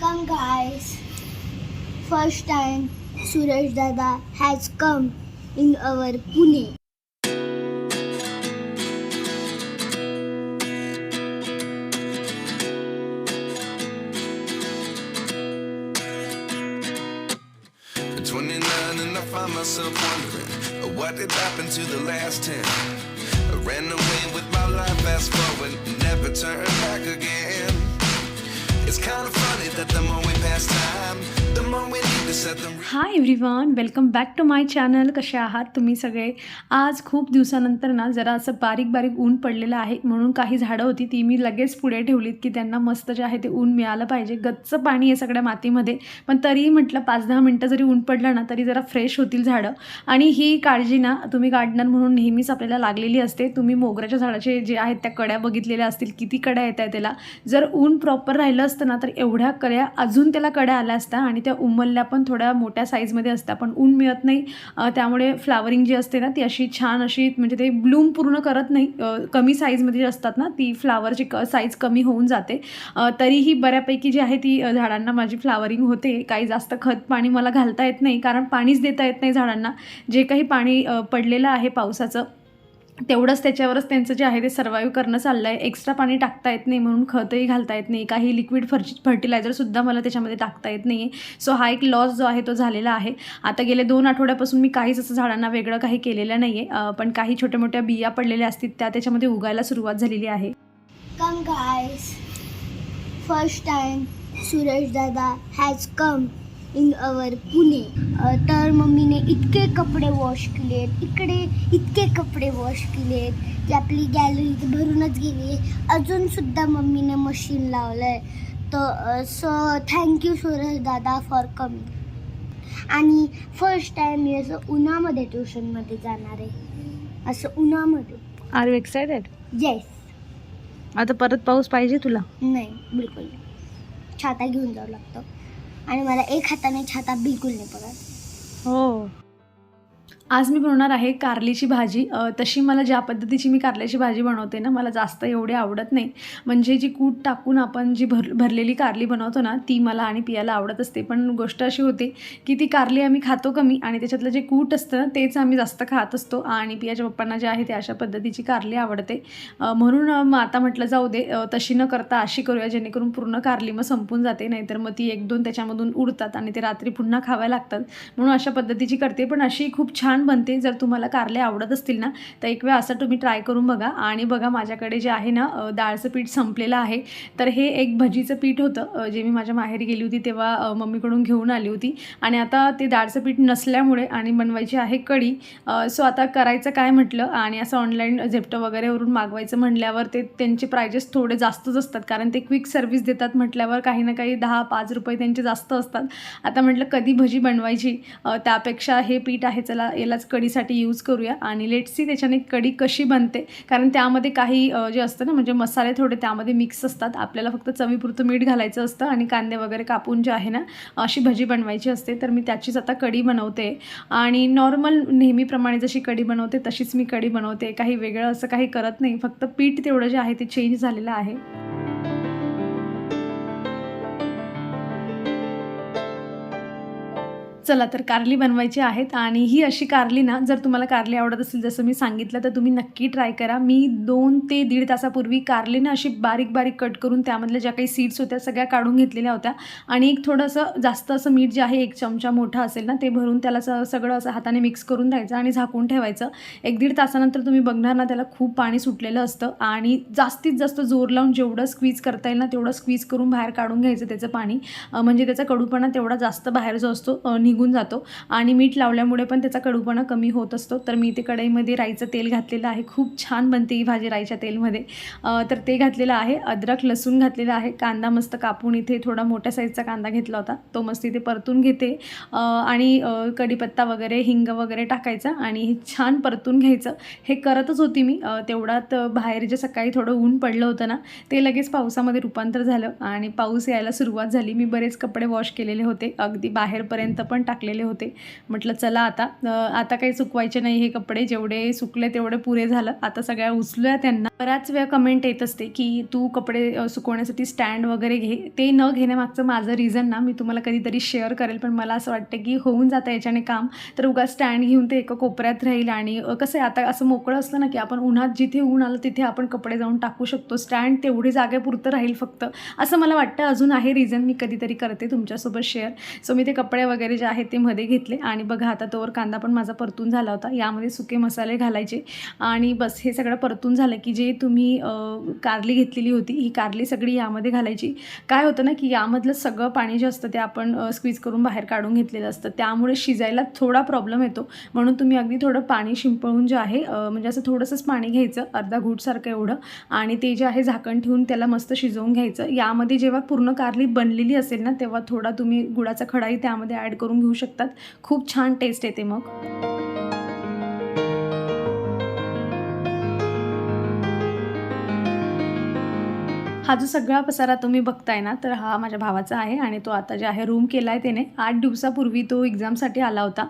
Come guys, first time Suraj Dada has come in our Pune. At 29 and I find myself wondering uh, what did happen to the last 10. I ran away with my life, fast forward, never turn back again. It's kind of funny that the more we pass time, the more we need. Hi everyone welcome back to my channel कसे आहात तुम्ही सगळे? आज खूप दिवसानंतर ना जरा असं बारीक बारीक ऊन पडलेलं आहे. म्हणून काही झाडं होती ती मी लगेच पुढे ठेवलीत की त्यांना मस्त जे आहे ते ऊन मिळालं पाहिजे. गच्च पाणी आहे सगळ्या मातीमध्ये. पण तरीही म्हटलं पाच दहा मिनटं जरी ऊन पडलं ना तरी जरा फ्रेश होतील झाडं. आणि ही काळजी ना तुम्ही गार्डनर म्हणून नेहमीच आपल्याला लागलेली असते. तुम्ही मोगऱ्याच्या झाडाचे जे आहेत त्या कड्या बघितलेल्या असतील. किती कड्या येत आहेत त्याला. जर ऊन प्रॉपर राहिलं असतं ना तर एवढ्या कड्या अजून त्याला कड्या आल्या असत्या आणि त्या उमलल्या पण थोड्या मोठ्या साईजमध्ये असतात पण ऊन मिळत नाही. त्यामुळे फ्लावरिंग जी असते ना ती अशी छान अशी म्हणजे ते ब्लूम पूर्ण करत नाही. कमी साईजमध्ये जी असतात ना ती फ्लावरची क साईज कमी होऊन जाते. तरीही बऱ्यापैकी जी आहे ती झाडांना माझी फ्लावरिंग होते. काही जास्त खत पाणी मला घालता येत नाही कारण पाणीच देता येत नाही झाडांना. जे काही पाणी पडलेलं आहे पावसाचं तेवढंच त्याच्यावरच त्यांचं जे आहे ते सर्वाईव्ह करणं चाललं आहे एक्स्ट्रा पाणी टाकता येत नाही म्हणून खतही घालता येत नाही. काही लिक्विड फर्च फर्टिलायझरसुद्धा मला त्याच्यामध्ये टाकता येत नाही आहे सो हा एक लॉस जो आहे तो झालेला आहे. आता गेले दोन आठवड्यापासून मी काहीच असं झाडांना वेगळं काही केलेलं नाही आहे पण काही छोट्या मोठ्या बिया पडलेल्या असतील त्या त्याच्यामध्ये उगायला सुरुवात झालेली आहे. First time Suresh dada has come has come in our Pune. अ, तर मम्मीने इतके कपडे वॉश केलेत. इकडे इतके कपडे वॉश केलेत. की आपली गॅलरी भरूनच गेली. अजून सुद्धा मम्मीने मशीन लावलंय. तर so thank you Suresh dada for coming आणि फर्स्ट टाइम मी असं उन्हामध्ये ट्युशनमध्ये जाणार आहे. असं उन्हामध्ये. आर यू एक्सायटेड येस आता परत पाऊस पाहिजे तुला? नाही बिलकुल छाता घेऊन जावं लागतं. आणि मला एक हाताने छाता बिलकुल नाही पडत. हो. आज मी बनवणार आहे कारलीची भाजी. तशी मला ज्या पद्धतीची मी कारल्याची भाजी बनवते ना मला जास्त एवढी आवडत नाही. म्हणजे जी कूट टाकून आपण जी भर भरलेली कारली बनवतो ना ती मला आणि पियाला आवडत असते. पण गोष्ट अशी होते की ती कारली आम्ही खातो कमी आणि त्याच्यातलं जे कूट असतं ना तेच आम्ही जास्त खात असतो. आणि पियाच्या पप्पांना जे आहे ते अशा पद्धतीची कारली आवडते. म्हणून मग आता म्हटलं जाऊ दे. तशी न करता अशी करूया जेणेकरून पूर्ण कारली मग संपून जाते. नाहीतर मग ती एक दोन त्याच्यामधून उडतात आणि ते रात्री पुन्हा खाव्या लागतात. म्हणून अशा पद्धतीची करते. पण अशी खूप छान बनते जर तुम्हाला कारले आवडत असतील ना तर एक वेळ असं तुम्ही ट्राय करून बघा. आणि बघा माझ्याकडे जे आहे ना डाळचं पीठ संपलेलं आहे. तर हे एक भजीचं पीठ होतं जे मी माझ्या माहेरी गेली होती तेव्हा मम्मीकडून घेऊन आली होती. आणि आता ते डाळचं पीठ नसल्यामुळे आणि बनवायची आहे कढी सो आता करायचं काय म्हटलं? आणि असं ऑनलाईन झेप्टो वगैरेवरून मागवायचं म्हटल्यावर ते त्यांचे प्रायजेस थोडे जास्तच असतात. कारण ते क्विक सर्व्हिस देतात म्हटल्यावर काही ना काही दहा पाच रुपये त्यांचे जास्त असतात. आता म्हटलं कधी भजी बनवायची? त्यापेक्षा हे पीठ आहे चला यालाच कढीसाठी यूज करूया. आणि लेटसी त्याच्याने कढी कशी बनते. कारण त्यामध्ये काही जे असतं ना म्हणजे मसाले थोडे त्यामध्ये मिक्स असतात. आपल्याला फक्त चवीपुरतं मीठ घालायचं असतं आणि कांदे वगैरे कापून जे आहे ना अशी भजी बनवायची असते. तर मी त्याचीच आता कढी बनवते. आणि नॉर्मल नेहमीप्रमाणे जशी कढी बनवते तशीच मी कढी बनवते. काही वेगळं असं काही करत नाही. फक्त पीठ तेवढं जे आहे ते चेंज झालेलं आहे. चला तर कारली बनवायची आहेत आणि ही अशी कारली ना जर तुम्हाला कारली आवडत असेल जसं मी सांगितलं तर तुम्ही नक्की ट्राय करा. मी दोन ते दीड तासापूर्वी कारली ना अशी बारीक बारीक कट करून त्यामधल्या ज्या काही सीड्स होत्या सगळ्या काढून घेतलेल्या होत्या. आणि एक थोडंसं जास्त असं मीठ जे आहे एक चमचा मोठा असेल ना ते भरून त्याला सगळं असं हाताने मिक्स करून द्यायचं आणि झाकून ठेवायचं. एक दीड तासानंतर तुम्ही बघणार ना त्याला खूप पाणी सुटलेलं असतं आणि जास्तीत जास्त जोर लावून जेवढं स्क्वीज करता येईल ना तेवढं स्क्वीज करून बाहेर काढून घ्यायचं त्याचं पाणी. म्हणजे त्याचा कडूपणा तेवढा जास्त बाहेर जो असतो निघून निघून जातो. आणि मीठ लावल्यामुळे पण त्याचा कडूपणा कमी होत असतो. तर मी इथे कढईमध्ये राईचं तेल घातलेलं आहे. खूप छान बनते ही भाजी राईच्या तेलमध्ये. तर ते घातलेलं आहे. अद्रक लसूण घातलेलं आहे. कांदा मस्त कापून इथे थोडा मोठ्या साईजचा कांदा घेतला होता. तो मस्त इथे परतून घेते. आणि कढीपत्ता वगैरे हिंग वगैरे टाकायचा आणि हे छान परतून घ्यायचं. हे करतच होती मी. तेवढ्यात बाहेर जे सकाळी थोडं ऊन पडलं होतं ना ते लगेच पावसामध्ये रूपांतर झालं. आणि पाऊस यायला सुरुवात झाली. मी बरेच कपडे वॉश केलेले होते. अगदी बाहेरपर्यंत पण टाकलेले होते. म्हटलं चला आता आता काही सुकवायचे नाही हे कपडे जेवढे सुकले तेवढे पुरे झालं. आता सगळ्या उचलूया त्यांना. बऱ्याच वेळा कमेंट येत असते की तू कपडे सुकवण्यासाठी स्टँड वगैरे घे. ते न घेण्यामागचं माझं रिझन ना मी तुम्हाला कधीतरी शेअर करेल पण मला असं वाटतं की होऊन जातं याच्याने काम. तर उगा स्टँड घेऊन ते एका कोपऱ्यात राहील आणि कसं आहे आता असं मोकळं असतं ना की आपण उन्हात जिथे ऊन आलं तिथे आपण कपडे जाऊन टाकू शकतो. स्टँड तेवढी जागेपुरतं राहील फक्त. असं मला वाटतं अजून आहे रिझन मी कधीतरी करते तुमच्यासोबत शेअर सो मी ते कपडे वगैरे जे आहे ते मध्ये घेतले. आणि बघा आता तोवर कांदा पण माझा परतून झाला होता. यामध्ये सुके मसाले घालायचे. आणि बस हे सगळं परतून झालं की जे तुम्ही कारली घेतलेली होती ही कारली सगळी यामध्ये घालायची. काय होतं ना की यामधलं सगळं पाणी जे असतं ते आपण स्क्वीज करून बाहेर काढून घेतलेलं असतं. त्यामुळे शिजायला थोडा प्रॉब्लेम येतो. म्हणून तुम्ही अगदी थोडं पाणी शिंपळून जे आहे म्हणजे असं थोडंसंच पाणी घ्यायचं अर्धा घूटसारखं एवढं. आणि ते जे आहे झाकण ठेवून त्याला मस्त शिजवून घ्यायचं. यामध्ये जेव्हा पूर्ण कारली बनलेली असेल ना तेव्हा थोडा तुम्ही गुळाचा खडाही त्यामध्ये ॲड करून घेऊ शकतात. खूप छान टेस्ट येते मग. हा जो सगळा पसारा तुम्ही बघताय ना तर हा माझ्या भावाचा आहे आणि तो आता जे आहे रूम केला आहे त्याने. आठ दिवसापूर्वी तो एक्झामसाठी आला होता.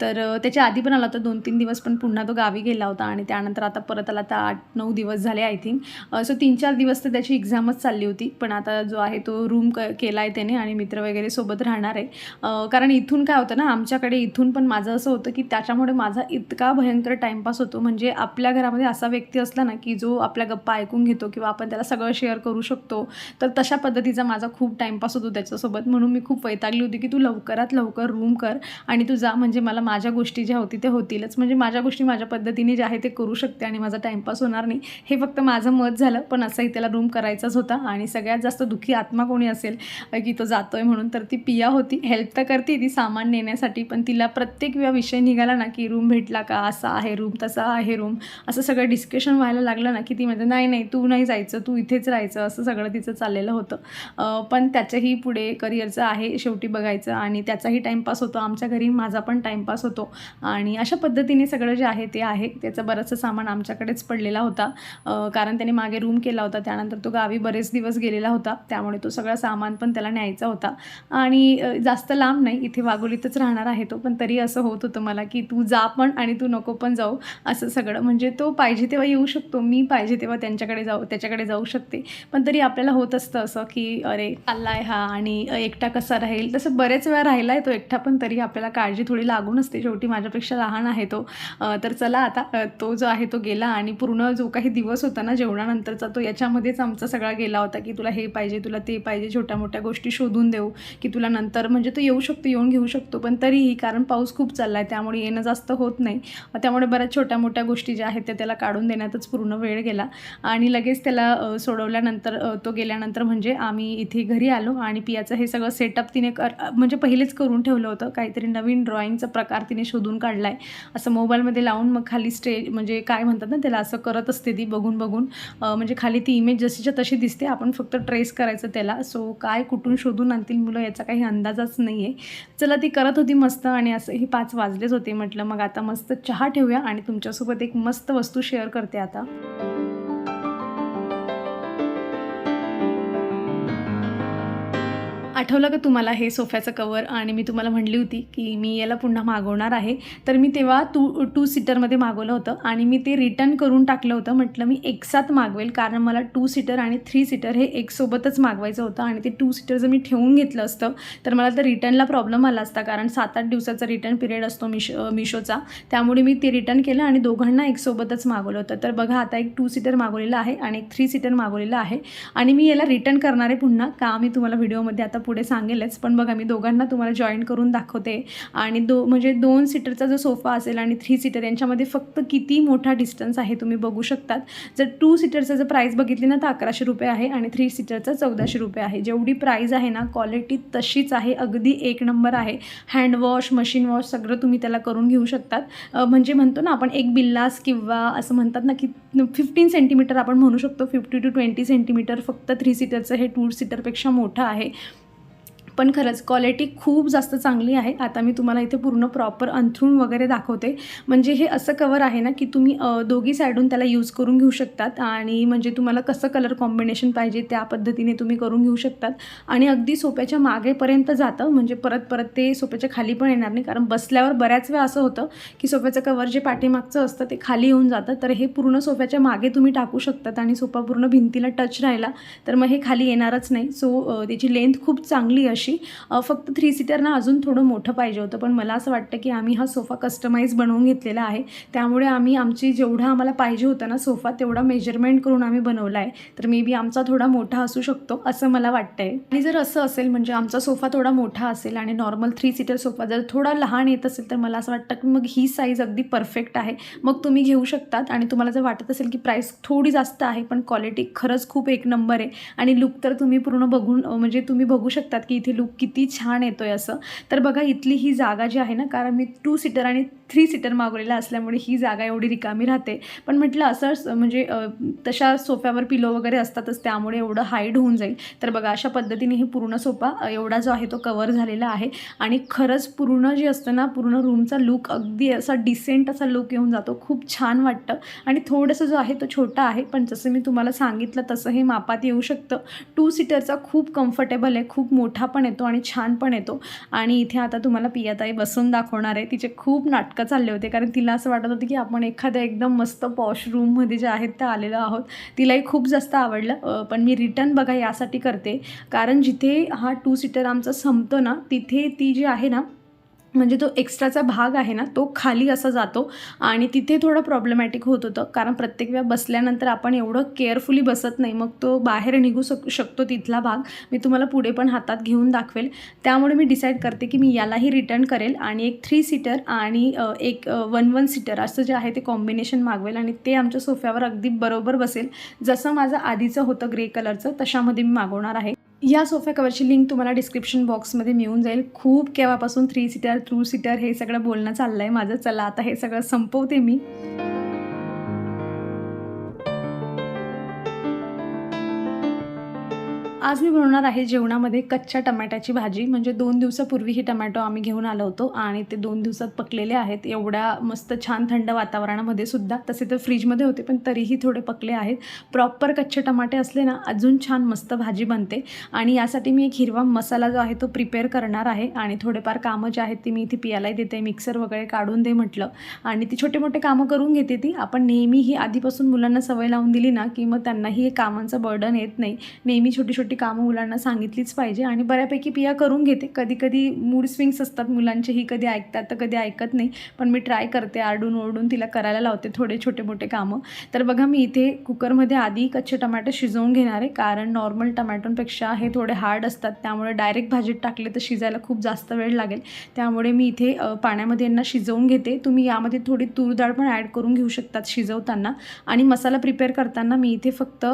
तर त्याच्या आधी पण आला होता. दोन तीन दिवस पण पुन्हा तो गावी गेला होता आणि त्यानंतर आता परत आला. तर आठ नऊ दिवस झाले आय थिंक सो तीन चार दिवस तर त्याची एक्झामच चालली होती. पण आता जो आहे तो रूम क केला आहे त्याने आणि मित्र वगैरे सोबत राहणार आहे. कारण इथून काय होतं ना आमच्याकडे इथून पण माझं असं होतं की त्याच्यामुळे माझा इतका भयंकर टाईमपास होतो. म्हणजे आपल्या घरामध्ये असा व्यक्ती असला ना की जो आपल्या गप्पा ऐकून घेतो किंवा आपण त्याला सगळं शेअर करू शकतो. तर तशा पद्धतीचा माझा खूप टाईमपास होतो त्याच्यासोबत. म्हणून मी खूप वैतागली होती की तू लवकरात लवकर रूम कर आणि तू जा. म्हणजे मला माझ्या गोष्टी ज्या होती त्या होतीलच. म्हणजे माझ्या गोष्टी माझ्या पद्धतीने ज्या आहे ते करू शकते आणि माझा टाईमपास होणार नाही. हे फक्त माझं मत झालं. पण असंही त्याला रूम करायचाच होता आणि सगळ्यात जास्त दुःखी आत्मा कोणी असेल की तो जातोय म्हणून तर ती पिया होती. हेल्प तर करते ती सामान नेण्यासाठी पण तिला प्रत्येक वेळा विषय निघाला ना की रूम भेटला का? असा आहे रूम तसा आहे रूम असं सगळं डिस्कशन व्हायला लागलं ना की ती म्हणजे नाही नाही तू नाही जायचं. तू इथेच राहायचं असं सगळं तिचं चाललेलं होतं. पण त्याच्याही पुढे करिअरचं आहे शेवटी बघायचं आणि त्याचाही टाईमपास होतो. आमच्या घरी माझा पण टाईमपास होतो. आणि अशा पद्धतीने सगळं जे आहे ते आहे. त्याचं बरंचसं सामान आमच्याकडेच पडलेला होता. कारण त्याने मागे रूम केला होता. त्यानंतर तो गावी बरेच दिवस गेलेला होता. त्यामुळे तो सगळा सामान पण त्याला न्यायचा होता. आणि जास्त लांब नाही. इथे वाघोलीतच राहणार आहे तो. पण तरी असं होत होतं मला की तू जा पण आणि तू नको पण जाऊ. असं सगळं. म्हणजे तो पाहिजे तेव्हा येऊ शकतो. मी पाहिजे तेव्हा त्यांच्याकडे जाऊ त्याच्याकडे जाऊ शकते. पण तरी आपल्याला होत असतं असं की अरे चाललाय हा आणि एकटा कसा राहील? तसं बरेच वेळा राहिला आहे तो एकटा पण तरी आपल्याला काळजी थोडी लागून असते. शेवटी माझ्यापेक्षा लहान आहे तो. तर चला आता तो जो आहे तो गेला आणि पूर्ण जो काही दिवस होता ना जेवणानंतरचा तो याच्यामध्येच आमचा सगळा गेला होता की तुला हे पाहिजे तुला ते पाहिजे छोट्या मोठ्या गोष्टी शोधून देऊ की तुला नंतर म्हणजे तो येऊ शकतो येऊन घेऊ शकतो पण तरीही कारण पाऊस खूप चालला आहे त्यामुळे येणं जास्त होत नाही. त्यामुळे बऱ्याच छोट्या मोठ्या गोष्टी ज्या आहेत त्या त्याला काढून देण्यातच पूर्ण वेळ गेला आणि लगेच त्याला सोडवल्या सोडवल्यानंतर तो गेल्यानंतर म्हणजे आम्ही इथे घरी आलो आणि पियाचं हे सगळं सेटअप तिने कर म्हणजे पहिलेच करून ठेवलं होतं. काहीतरी नवीन ड्रॉइंगचा प्रकार तिने शोधून काढला आहे असं मोबाईलमध्ये लावून मग खाली स्टेज म्हणजे काय म्हणतात ना त्याला असं करत असते ती बघून बघून. म्हणजे खाली ती इमेज जशीच्या तशी दिसते. आपण फक्त ट्रेस करायचं त्याला. सो काय कुठून शोधून आणतील मुलं याचा काही अंदाजच नाही आहे चला ती करत होती मस्त आणि असं ही पाच वाजलेच होते म्हटलं. मग आता मस्त चहा ठेवूया आणि तुमच्यासोबत एक मस्त वस्तू शेअर करते आता. आठवलं का तुम्हाला हे सोफ्याचं कवर आणि मी तुम्हाला म्हणली होती की मी याला पुन्हा मागवणार आहे. तर मी तेव्हा टू टू सीटरमध्ये मागवलं होतं आणि मी ते रिटर्न करून टाकलं होतं. म्हटलं मी एकसाथ मागवेल कारण मला टू सीटर आणि थ्री सीटर हे एकसोबतच मागवायचं होतं आणि ते टू सीटर जर मी ठेवून घेतलं असतं तर मला तर रिटर्नला प्रॉब्लेम आला असता कारण सात आठ दिवसाचा रिटर्न पिरियड असतो मिशो मिशोचा. त्यामुळे मी ते रिटर्न केलं आणि दोघांना एक सोबतच मागवलं होतं. तर बघा आता एक टू सीटर मागवलेलं आहे आणि एक थ्री सीटर मागवलेलं आहे. आणि मी याला रिटर्न करणार आहे पुन्हा का मी तुम्हाला व्हिडिओमध्ये आता पुढे सांगेलच पण बघा मी दोघांना तुम्हाला जॉईन करून दाखवते. आणि दो म्हणजे दोन सीटरचा जो सोफा असेल आणि थ्री सीटर यांच्यामध्ये फक्त किती मोठा डिस्टन्स आहे तुम्ही बघू शकतात. जर टू सीटरचं जर प्राईस बघितली ना तर अकराशे रुपये आहे आणि थ्री सीटरचं चौदाशे रुपये आहे. जेवढी प्राईज आहे ना क्वालिटी तशीच आहे अगदी एक नंबर आहे. हँडवॉश मशीन वॉश सगळं तुम्ही त्याला करून घेऊ शकतात. म्हणजे म्हणतो ना आपण एक बिल्लास किंवा असं म्हणतात ना की फिफ्टीन सेंटीमीटर आपण म्हणू शकतो फिफ्टी टू ट्वेंटी सेंटीमीटर फक्त थ्री सीटरचं हे टू सीटरपेक्षा मोठं आहे. पण खरंच क्वालिटी खूप जास्त चांगली आहे. आता मी तुम्हाला इथे पूर्ण प्रॉपर अंथरूण वगैरे दाखवते. म्हणजे हे असं कवर आहे ना की तुम्ही दोघी साईडून त्याला यूज करून घेऊ शकतात. आणि म्हणजे तुम्हाला कसं कलर कॉम्बिनेशन पाहिजे त्या पद्धतीने तुम्ही करून घेऊ शकतात. आणि अगदी सोप्याच्या मागेपर्यंत जातं. म्हणजे परत परत ते सोप्याच्या खाली पण येणार नाही. कारण बसल्यावर बऱ्याच वेळा असं होतं की सोफ्याचं कवर जे पाठीमागचं असतं ते खाली येऊन जातं. तर हे पूर्ण सोफ्याच्या मागे तुम्ही टाकू शकतात आणि सोफा पूर्ण भिंतीला टच राहिला तर मग हे खाली येणारच नाही. सो त्याची लेंथ खूप चांगली अशी तशी फक्त थ्री सीटरना अजून थोडं मोठं पाहिजे होतं पण मला असं वाटतं की आम्ही हा सोफा कस्टमाइज बनवून घेतलेला आहे. त्यामुळे आम्ही आमची जेवढा आम्हाला पाहिजे होता ना सोफा तेवढा मेजरमेंट करून आम्ही बनवला आहे. तर मे बी आमचा थोडा मोठा असू शकतो असं मला वाटतंय. आणि जर असं असेल म्हणजे आमचा सोफा थोडा मोठा असेल आणि नॉर्मल थ्री सीटर सोफा जर थोडा लहान येत असेल तर मला असं वाटतं की मग ही साईज अगदी परफेक्ट आहे. मग तुम्ही घेऊ शकतात आणि तुम्हाला जर वाटत असेल की प्राईस थोडी जास्त आहे पण क्वालिटी खरंच खूप एक नंबर आहे. आणि लुक तर तुम्ही पूर्ण बघून म्हणजे तुम्ही बघू शकतात की इथे लुक किती छान येतो आहे असं. तर बघा इथली ही जागा जी आहे ना कारण मी टू सीटर आणि थ्री सीटर मागवलेला असल्यामुळे ही जागा एवढी रिकामी राहते. पण म्हटलं असंच म्हणजे तशा सोफ्यावर पिलो वगैरे असतातच त्यामुळे एवढं हाईड होऊन जाईल. तर बघा अशा पद्धतीने ही पूर्ण सोफा एवढा जो आहे तो कवर झालेला आहे. आणि खरंच पूर्ण जे असतं ना पूर्ण रूमचा लुक अगदी असा डिसेंट असा लुक येऊन जातो. खूप छान वाटतं. आणि थोडंसं जो आहे तो छोटा आहे पण जसं मी तुम्हाला सांगितलं तसं हे मापात येऊ शकतं. टू सीटरचा खूप कम्फर्टेबल आहे खूप मोठा पण येतो आणि छान पण येतो. आणि इथे आता तुम्हाला पियाताई बसून दाखवणार आहे तिचे खूप नाटक चालले होते. कारण तिला असं वाटत होतं की आपण एखाद्या एकदम मस्त पॉश रूममध्ये जे आहेत त्या आलेलो आहोत. तिलाही खूप जास्त आवडलं. पण मी रिटर्न बघा यासाठी करते. कारण जिथे हा टू सीटर आमचा संपतो ना तिथे ती जी आहे ना म्हणजे तो एक्स्ट्राचा भाग आहे ना तो खाली असा जातो आणि तिथे थोडं प्रॉब्लेमॅटिक होत होतं. कारण प्रत्येक वेळा बसल्यानंतर आपण एवढं केअरफुली बसत नाही मग तो बाहेर निघू शक शकतो तिथला भाग. मी तुम्हाला पुढे पण हातात घेऊन दाखवेल. त्यामुळे मी डिसाईड करते की मी यालाही रिटर्न करेल आणि एक थ्री सीटर आणि एक वन वन सीटर असं जे आहे ते कॉम्बिनेशन मागवेल आणि ते आमच्या सोफ्यावर अगदी बरोबर बसेल. जसं माझं आधीचं होतं ग्रे कलरचं तशामध्ये मी मागवणार आहे. या सोफा कवरची लिंक तुम्हाला डिस्क्रिप्शन बॉक्समध्ये मिळून जाईल. खूप केव्हापासून थ्री सीटर टू सीटर हे सगळं बोलणं चाललं आहे माझं. चला आता हे सगळं संपवते मी. आज मी बनवणार आहे जेवणामध्ये कच्च्या टमॅट्याची भाजी. म्हणजे दोन दिवसापूर्वी ही टमॅटो आम्ही घेऊन आलो होतो आणि ते दोन दिवसात पकलेले आहेत. एवढ्या मस्त छान थंड वातावरणामध्ये सुद्धा. तसे तर फ्रीजमध्ये होते पण तरीही थोडे पकले आहेत. प्रॉपर कच्चे टमाटे असले ना अजून छान मस्त भाजी बनते. आणि यासाठी मी एक हिरवा मसाला जो आहे तो प्रिपेअर करणार आहे. आणि थोडेफार कामं जे आहेत ती मी इथे पियालाही देते मिक्सर वगैरे काढून दे म्हटलं. आणि ती छोटे मोठे कामं करून घेते ती. आपण नेहमी ही आधीपासून मुलांना सवय लावून दिली ना की मग त्यांनाही कामांचं बर्डन येत नाही. नेहमी छोटी छोटी ती कामं मुलांना सांगितलीच पाहिजे आणि बऱ्यापैकी पिया करून घेते. कधी कधी मूड स्विंग्स असतात मुलांचे ही कधी ऐकतात तर कधी ऐकत नाही. पण मी ट्राय करते आरडून ओरडून तिला करायला लावते थोडे छोटे मोठे कामं. तर बघा मी इथे कुकरमध्ये आधी कच्चे टमाटे शिजवून घेणार आहे. कारण नॉर्मल टमॅटोंपेक्षा हे थोडे हार्ड असतात. त्यामुळे डायरेक्ट भाजीत टाकले तर शिजायला खूप जास्त वेळ लागेल. त्यामुळे मी इथे पाण्यामध्ये यांना शिजवून घेते. तुम्ही यामध्ये थोडी तूर डाळ पण ॲड करून घेऊ शकतात शिजवताना. आणि मसाला प्रिपेअर करताना मी इथे फक्त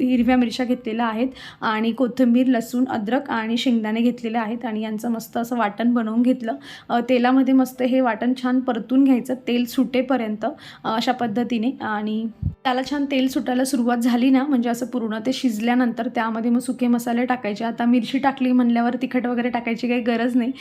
हिरव्या मिरच्या घेतलेल्या आहेत. आणि आणि कोथिंबीर लसूण अद्रक आणि शेंगदाणे घेतलेले आहेत आणि यांचं मस्त असं वाटण बनवून घेतलं. तेलामध्ये मस्त हे वाटण छान परतून घ्यायचं तेल सुटेपर्यंत अशा पद्धतीने. आणि त्याला छान तेल सुटायला सुरुवात झाली ना म्हणजे असं पूर्ण ते शिजल्यानंतर त्यामध्ये मग सुके मसाले टाकायचे. आता मिरची टाकली म्हणल्यावर तिखट वगैरे टाकायची काही गरज नाही.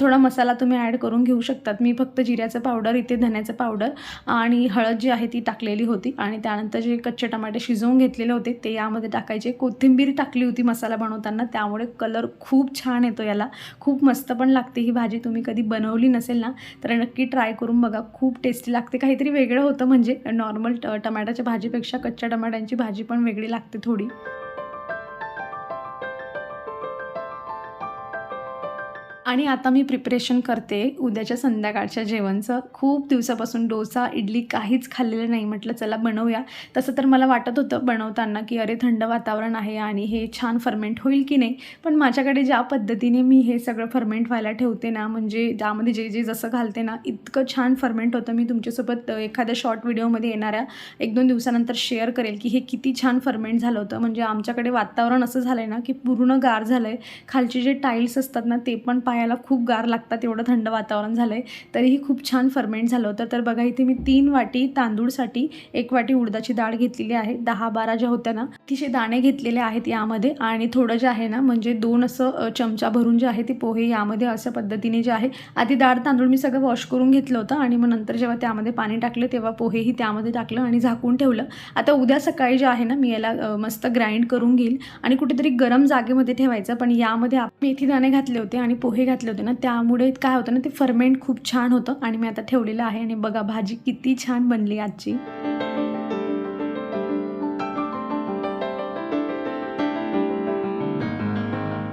थोडा मसाला तुम्ही ॲड करून घेऊ शकतात. मी फक्त जिऱ्याचं पावडर इथे धण्याचं पावडर आणि हळद जी आहे ती टाकलेली होती. आणि त्यानंतर जे कच्चे टमाटे शिजवून घेतलेले होते ते यामध्ये टाकायचे. कोथिंबीर टाकली होती मसाला बनवताना त्यामुळे कलर खूप छान येतो याला. खूप मस्त पण लागते ही भाजी. तुम्ही कधी बनवली नसेल ना तर नक्की ट्राय करून बघा. खूप टेस्टी लागते. काहीतरी वेगळं होतं म्हणजे नॉर्मल टमाट्याच्या भाजीपेक्षा कच्च्या टमाट्यांची भाजी पण वेगळी लागते थोडी. आणि आता मी प्रिपरेशन करते उद्याच्या संध्याकाळच्या जेवणचं. खूप दिवसापासून डोसा इडली काहीच खाल्लेलं नाही. म्हटलं चला बनवूया. तसं तर मला वाटत होतं बनवताना की अरे थंड वातावरण आहे आणि हे छान फर्मेंट होईल की नाही? पण माझ्याकडे ज्या पद्धतीने मी हे सगळं फर्मेंट व्हायला ठेवते ना म्हणजे त्यामध्ये जे जे जसं घालते ना इतकं छान फर्मेंट होतं. मी तुमच्यासोबत एखाद्या शॉर्ट व्हिडिओमध्ये येणाऱ्या एक दोन दिवसानंतर शेअर करेल की हे किती छान फर्मेंट झालं होतं. म्हणजे आमच्याकडे वातावरण असं झालं आहे ना की पूर्ण गार झालं आहे खालचे जे टाईल्स असतात ना ते पण पायाला खूप गार लागतात एवढं थंड वातावरण झालं आहे तरीही खूप छान फर्मेंट झालं होतं. तर बघा इथे मी तीन वाटी तांदूळसाठी एक वाटी उडदाची डाळ घेतलेली आहे. दहा बारा ज्या होत्या ना तिचे दाणे घेतलेले आहेत यामध्ये. आणि थोडं जे आहे ना म्हणजे दोन असं चमचा भरून जे आहे ते पोहे यामध्ये अशा पद्धतीने जे आहे. आधी डाळ तांदूळ मी सगळं वॉश करून घेतलं होतं आणि मग नंतर जेव्हा त्यामध्ये पाणी टाकलं तेव्हा पोहेही त्यामध्ये टाकलं आणि झाकून ठेवलं. आता उद्या सकाळी जे आहे ना मी याला मस्त ग्राइंड करून घेईल. आणि कुठेतरी गरम जागेमध्ये ठेवायचं पण यामध्ये मेथी दाणे घातले होते आणि पोहे घातले होते ना त्यामुळे काय होतं ना ते फर्मेंट खूप छान होतं आणि मी आता ठेवलेलं आहे आणि बघा भाजी किती छान बनली आजची.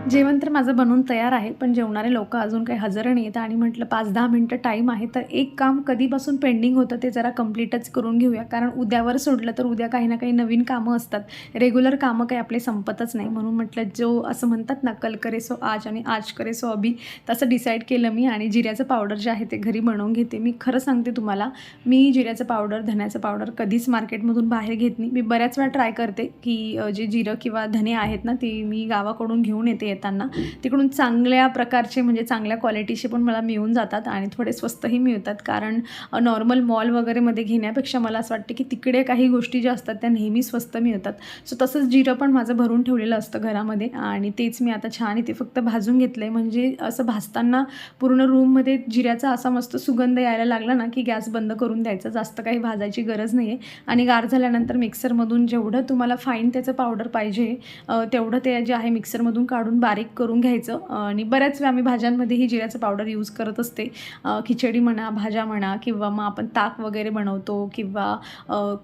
जेवण तर माझं बनवून तयार आहे पण जेवणारे लोक अजून काही हजर नाही येतं आणि म्हटलं पाच दहा मिनटं टाईम आहे तर एक काम कधीपासून पेंडिंग होतं ते जरा कम्प्लीटच करून घेऊया. कारण उद्यावर सोडलं तर उद्या काही ना काही नवीन कामं असतात. रेग्युलर कामं काही आपले संपतच नाही. म्हणून म्हटलं जो असं म्हणतात ना कल करे सो आज आणि आज करे सो अभी तसं डिसाईड केलं मी आणि जिऱ्याचं पावडर जे आहे ते घरी बनवून घेते. मी खरं सांगते तुम्हाला मी जिऱ्याचं पावडर धण्याचं पावडर कधीच मार्केटमधून बाहेर घेत नाही. मी बऱ्याच वेळा ट्राय करते की जे जिरं किंवा धने आहेत ना ते मी गावाकडून घेऊन येते. येताना. तिकडून चांगल्या प्रकारचे म्हणजे चांगल्या क्वालिटीचे पण मला मिळून जातात आणि थोडे स्वस्तही मिळतात. कारण नॉर्मल मॉल वगैरेमध्ये घेण्यापेक्षा मला असं वाटतं की तिकडे काही गोष्टी ज्या असतात त्या नेहमी स्वस्त मिळतात. सो तसंच जिरं पण माझं भरून ठेवलेलं असतं घरामध्ये आणि तेच मी आता छान इथे फक्त भाजून घेतलं आहे म्हणजे असं भाजताना पूर्ण रूममध्ये जिऱ्याचा असा मस्त सुगंध यायला लागला ना की गॅस बंद करून द्यायचा. जास्त काही भाजायची गरज नाही आहे आणि गार झाल्यानंतर मिक्सरमधून जेवढं तुम्हाला फाईन त्याचं पावडर पाहिजे तेवढं ते जे आहे मिक्सरमधून काढून बारीक करून घ्यायचं. आणि बऱ्याच वेळा आम्ही भाज्यांमध्येही जिऱ्याचं पावडर यूज करत असते. खिचडी म्हणा भाज्या म्हणा किंवा मग आपण ताक वगैरे बनवतो किंवा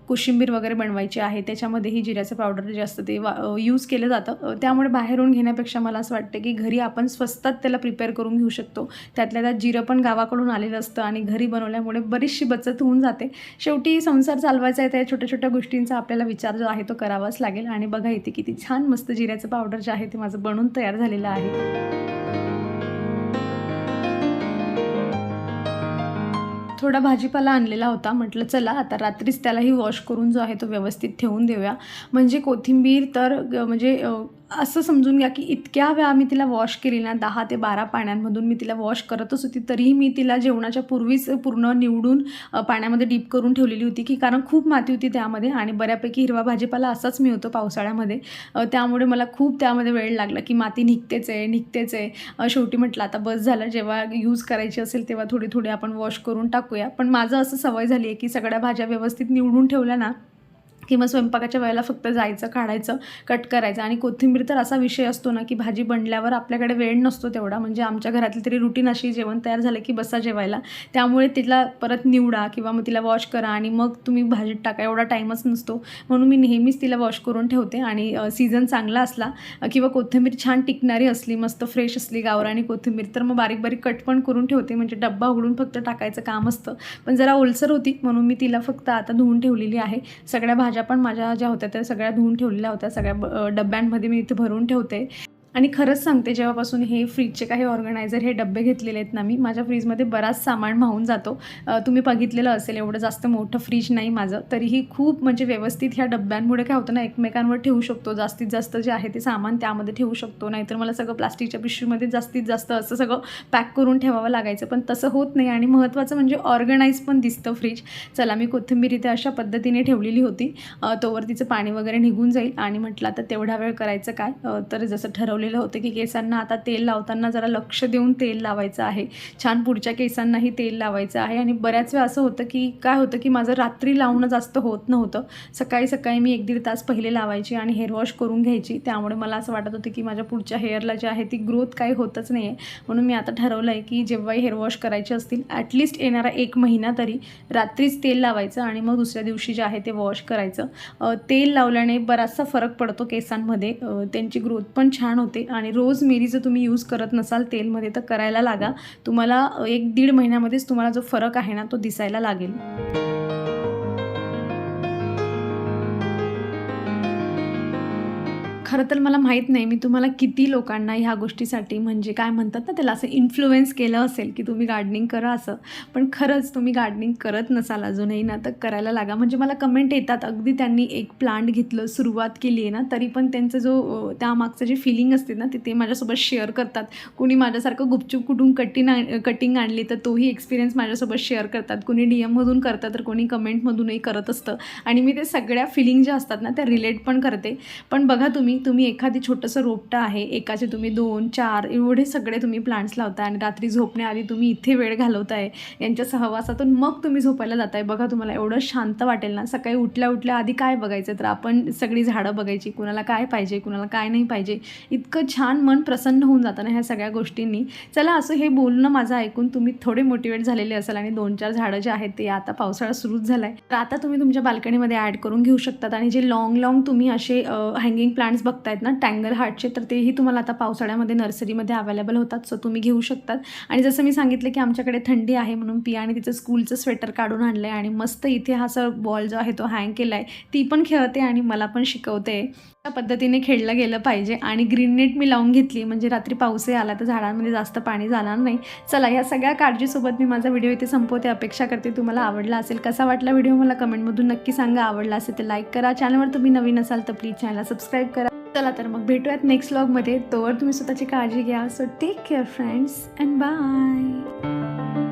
कोशिंबीर वगैरे बनवायची आहे त्याच्यामध्येही जिऱ्याचं पावडर जे असतं ते वा यूज केलं जातं. त्यामुळे बाहेरून घेण्यापेक्षा मला असं वाटतं की घरी आपण स्वस्तात त्याला प्रिपेअर करून घेऊ शकतो. त्यातल्या त्यात जिरं पण गावाकडून आलेलं असतं आणि घरी बनवल्यामुळे बरीचशी बचत होऊन जाते. शेवटी संसार चालवायचा आहे त्या छोट्या छोट्या गोष्टींचा आपल्याला विचार जो आहे तो करावाच लागेल. आणि बघा इथे किती छान मस्त जिऱ्याचं पावडर जे आहे ते माझं बनून तयार झालेलं आहे. थोडा भाजीपाला आणलेला होता. म्हटलं चला आता रात्रीच त्यालाही वॉश करून जो आहे तो व्यवस्थित ठेवून देऊया. म्हणजे कोथिंबीर तर म्हणजे असं समजून घ्या की इतक्या वेळा मी तिला वॉश केली ना दहा ते बारा पाण्यांमधून मी तिला वॉश करतच होती तरीही मी तिला जेवणाच्या पूर्वीच पूर्ण निवडून पाण्यामध्ये डीप करून ठेवलेली होती की कारण खूप माती होती त्यामध्ये आणि बऱ्यापैकी हिरवा भाजीपाला असाच मी होतो पावसाळ्यामध्ये त्यामुळे मला खूप त्यामध्ये वेळ लागला की माती निघतेच आहे निघतेच आहे. शेवटी म्हटलं आता बस झालं जेव्हा यूज करायची असेल तेव्हा थोडी थोडी आपण वॉश करून टाकूया. पण माझं असं सवय झाली आहे की सगळ्या भाज्या व्यवस्थित निवडून ठेवल्या ना किंवा स्वयंपाकाच्या वेळेला फक्त जायचं काढायचं कट करायचं. आणि कोथिंबीर तर असा विषय असतो ना की भाजी बनल्यावर आपल्याकडे वेळ नसतो तेवढा. म्हणजे आमच्या घरातली तरी रुटीन अशी जेवण तयार झालं की बसा जेवायला. त्यामुळे तिला परत निवडा किंवा मग तिला वॉश करा आणि मग तुम्ही भाजीत टाका. एवढा टाईमच नसतो. म्हणून मी नेहमीच तिला वॉश करून ठेवते. आणि सीझन चांगला असला किंवा कोथिंबीर छान टिकणारी असली मस्त फ्रेश असली गावरानी कोथिंबीर तर मग बारीक बारीक कट पण करून ठेवते. म्हणजे डब्बा उघडून फक्त टाकायचं काम असतं. पण जरा ओलसर होती म्हणून मी तिला फक्त आता धुवून ठेवलेली आहे. सगळ्या भाज्या पण माझ्या ज्या होत्या त्या सगळ्या धुवून ठेवलेल्या होत्या. सगळ्या ब- डब्यांमध्ये मी इथे भरून ठेवते. आणि खरंच सांगते जेव्हापासून हे फ्रीजचे काही ऑर्गनायझर हे डबे घेतलेले आहेत ना मी माझ्या फ्रीजमध्ये बराच सामान वाहून जातो. तुम्ही बघितलेलं असेल एवढं जास्त मोठं फ्रीज नाही माझं. तरीही खूप म्हणजे व्यवस्थित ह्या डब्यांमुळे काय होतं ना एकमेकांवर ठेवू शकतो. जास्तीत जास्त जे आहे ते सामान त्यामध्ये ठेवू शकतो. नाहीतर मला सगळं प्लास्टिकच्या पिशवीमध्ये जास्तीत जास्त असं सगळं पॅक करून ठेवावं लागायचं. पण तसं होत नाही आणि महत्त्वाचं म्हणजे ऑर्गनाईज पण दिसतं फ्रीज चला मी कोथिंबीर इथे अशा पद्धतीने ठेवलेली होती. तोवर तिचं पाणी वगैरे निघून जाईल. आणि म्हटलं आता तेवढा वेळ करायचं काय? तर जसं ठरवलं ठरवलेलं होतं की केसांना आता तेल लावताना जरा लक्ष देऊन तेल लावायचं आहे. छान पुढच्या केसांनाही तेल लावायचं आहे. आणि बऱ्याच वेळा असं होतं की काय होतं की माझं रात्री लावणं जास्त होत नव्हतं. सकाळी सकाळी मी एक दीड तास पहिले लावायची आणि हेअर वॉश करून घ्यायची. त्यामुळे मला असं वाटत होतं की माझ्या पुढच्या हेअरला जे आहे ती ग्रोथ काही होतच नाही आहे म्हणून मी आता ठरवलं आहे की जेव्हाही हेअर वॉश करायचे असतील ॲटलिस्ट येणारा एक महिना तरी रात्रीच तेल लावायचं आणि मग दुसऱ्या दिवशी जे आहे ते वॉश करायचं. तेल लावल्याने बराचसा फरक पडतो केसांमध्ये. त्यांची ग्रोथ पण छान होते. आणि रोज मेरी जर तुम्ही यूज करत नसाल तेलमध्ये तर करायला लागा. तुम्हाला एक दीड महिन्यामध्येच तुम्हाला जो फरक आहे ना तो दिसायला लागेल. खरं तर मला माहीत नाही मी तुम्हाला किती लोकांना ह्या गोष्टीसाठी म्हणजे काय म्हणतात ना त्याला असं इन्फ्लुएन्स केलं असेल की तुम्ही गार्डनिंग करा असं. पण खरंच तुम्ही गार्डनिंग करत नसाल अजूनही ना तर करायला लागा. म्हणजे मला कमेंट येतात. अगदी त्यांनी एक प्लांट घेतलं सुरुवात केली आहे ना तरी पण त्यांचं जो त्यामागचं जे फिलिंग असते ना ते ते माझ्यासोबत शेअर करतात. कुणी माझ्यासारखं गुपचूप कुठून कटिंग आण कटिंग आणली तर तोही एक्सपिरियन्स माझ्यासोबत शेअर करतात. कुणी डी एममधून करतात तर कोणी कमेंटमधूनही करत असतं. आणि मी ते सगळ्या फिलिंग ज्या असतात ना त्या रिलेट पण करते. पण बघा तुम्ही तुम्ही एखादी छोटंसं रोपटं आहे एकाचे तुम्ही दोन चार एवढे सगळे तुम्ही प्लांट्स लावताय आणि रात्री झोपण्याआधी तुम्ही इथे वेळ घालवताय यांच्या सहवासातून मग तुम्ही झोपायला जाताय. बघा तुम्हाला एवढं शांत वाटेल ना. सकाळी उठल्या उठल्या आधी काय बघायचं? तर आपण सगळी झाडं बघायची. कुणाला काय पाहिजे कुणाला काय नाही पाहिजे. इतकं छान मन प्रसन्न होऊन जातं ना ह्या सगळ्या गोष्टींनी. चला असं हे बोलणं माझं ऐकून तुम्ही थोडे मोटिवेट झालेले असाल आणि दोन चार झाडं जे आहेत ते आता पावसाळा सुरूच झाला आहे तर आता तुम्ही तुमच्या बाल्कनीमध्ये ॲड करून घेऊ शकतात आणि जे लॉंग लॉंग तुम्ही असे हँगिंग प्लांट्स बघतायत ना टँगल हार्टचे तर तेही तुम्हाला आता पावसाळ्यामध्ये नर्सरीमध्ये अवेलेबल होतात सो तुम्ही घेऊ शकतात. आणि जसं मी सांगितलं की आमच्याकडे थंडी आहे म्हणून पियाने तिचं स्कूलचं स्वेटर काढून आणलं आहे आणि मस्त इथे हा सर बॉल जो आहे तो हँग केला आहे ती पण खेळते आणि मला पण शिकवते. पद्धतीने खेळलं गेलं पाहिजे आणि ग्रीन नेट मी लावून घेतली. म्हणजे रात्री पाऊसही आला तर झाडांमध्ये जास्त पाणी जाणार नाही. चला या सगळ्या काळजीसोबत मी माझा व्हिडिओ इथे संपवते. अपेक्षा करते तुम्हाला आवडला असेल कसा वाटला व्हिडिओ मला कमेंटमधून नक्की सांगा. आवडला असेल तर लाईक करा. चॅनलवर तुम्ही नवीन असाल तर प्लीज चॅनलला सबस्क्राईब करा. चला तर मग भेटूयात नेक्स्ट व्लॉगमध्ये तोवर तुम्ही स्वतःची काळजी घ्या. So take care friends and bye